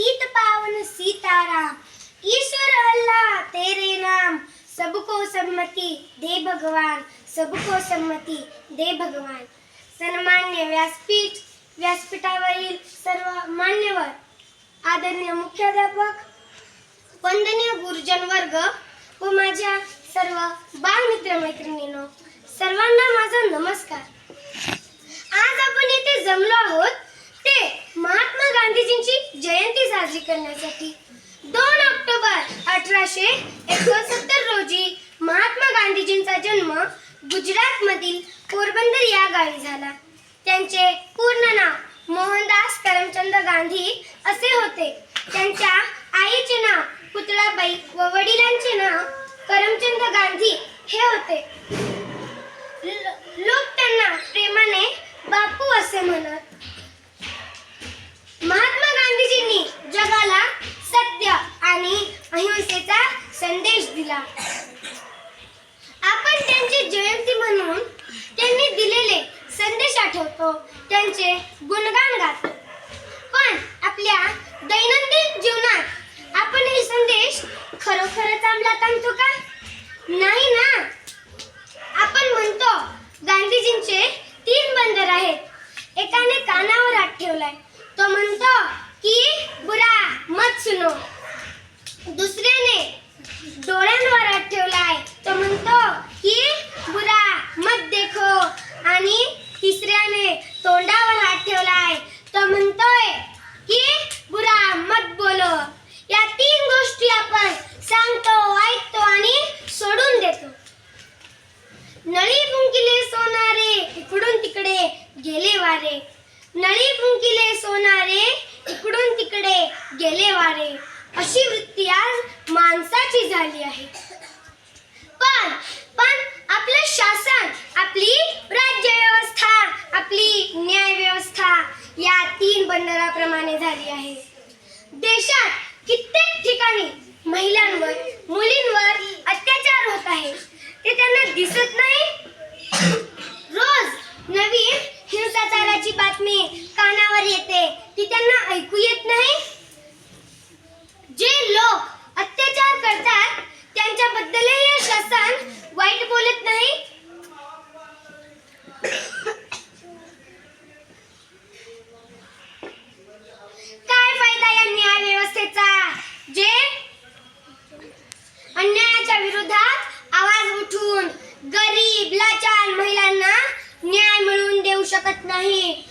पतित पावन सीताराम ईश्वर अल्लाह तेरे नाम। सबको सम्मति दे भगवान सबको सम्मति दे भगवान। सन्मान्य व्यासपीठ व्यासपीठावरील सर्व मान्यवर आदरणीय मुख्याध्यापक वंदनीय गुरुजन वर्ग व माझ्या सर्व बालमित्र मैत्रिणींनो सर्वांना माझा नमस्कार. आज आपण येथे जमलो आहोत ते महात्मा गांधीजींची जयंती साजरी करण्यासाठी दोन ऑक्टोबर अठराशे एकोणसत्तर रोजी महात्मा गांधीजींचा जन्म गुजरात मधील पोरबंदर या गावी झाला. त्यांचे पूर्ण नाव मोहनदास करमचंद गांधी असे होते. त्यांच्या आईचे नाव पुतळाबाई व वडिलांचे नाव करमचंद गांधी हे होते. लोक त्यांना प्रेमाने बापू असे म्हणत. महात्मा जगाला सत्य आणि अहिंसेचा संदेश दिला. आपण त्यांची जयंती म्हणून त्यांनी दिलेले संदेश आठवतो. त्यांचे गुणगान गातो. पण आपल्या दैनंदिन जीवनात आपण हे संदेश खरोखरच अंमलात आणतो का? नाही ना आपण म्हणतो गांधीजींचे तीन बंदर आहेत एकाने कानावर हात ठेवलाय तो म्हणतो की बुरा मत दुसऱ्याने डोळ्यांवर ठेवलाय. तो म्हणतो की बुरा मत देखो. आणि तिसऱ्याने तोंडावर हात ठेवलाय. तो म्हणतोय की बुरा मत बोलो. या तीन गोष्टी आपण सांगतो ऐकतो आणि सोडून देतो. नळी फुंकिले सोनारे इकडून तिकडे गेले वारे. नळी फुंकिले सोनारे इकडून तिकडे गेले वारे. अशी वृत्ती आज माणसाची झाली आहे. पण पण आपलं शासन आपली राज्य व्यवस्था आपली न्याय व्यवस्था या तीन बंदराप्रमाणे झाली आहे. देशात कित्येक ठिकाणी महिलांवर मुलींवर अत्याचार होत आहे. ते त्यांना दिसत नाही बातमी कानावर येते. ती त्यांना ऐकू येत नाही. जे लोक अत्याचार करतात त्यांच्याबद्दलही हे शासन वाईट बोलत नाही. काय फायदा या न्याय व्यवस्थेचा? जे अन्यायाच्या विरोधात आवाज उठून गरीब लाचार महिलांना न्याय मिळवून देऊ शकत नाही.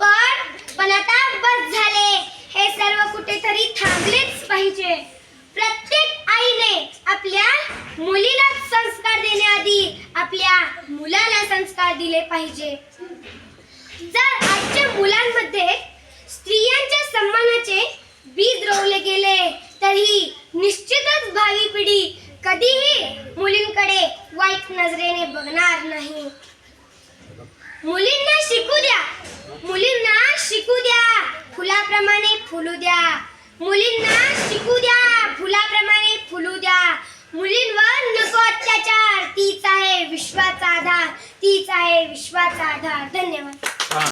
पण पण आता बस झाले. हे सर्व कुठेतरी थांबलेच पाहिजे. प्रत्येक आईने आपल्या मुलीला संस्कार देण्याआधी आपल्या मुलाला संस्कार दिले पाहिजे. जर आजच्या मुलांमध्ये स्त्रियांच्या सन्मानाचे बीज रोवले गेले तरी निश्चितच भावी पिढी कधीही मुलींकडे वाईट नजरेने बघणार नाही. मुलींना शिकू द्या. मुलींना शिकू द्या फुलाप्रमाणे फुलू द्या. मुलींना शिकू द्या फुलाप्रमाणे फुलू द्या. मुलींवर नको अत्याचार. तीच आहे विश्वाचा आधार. तीच आहे विश्वाचा आधार. धन्यवाद.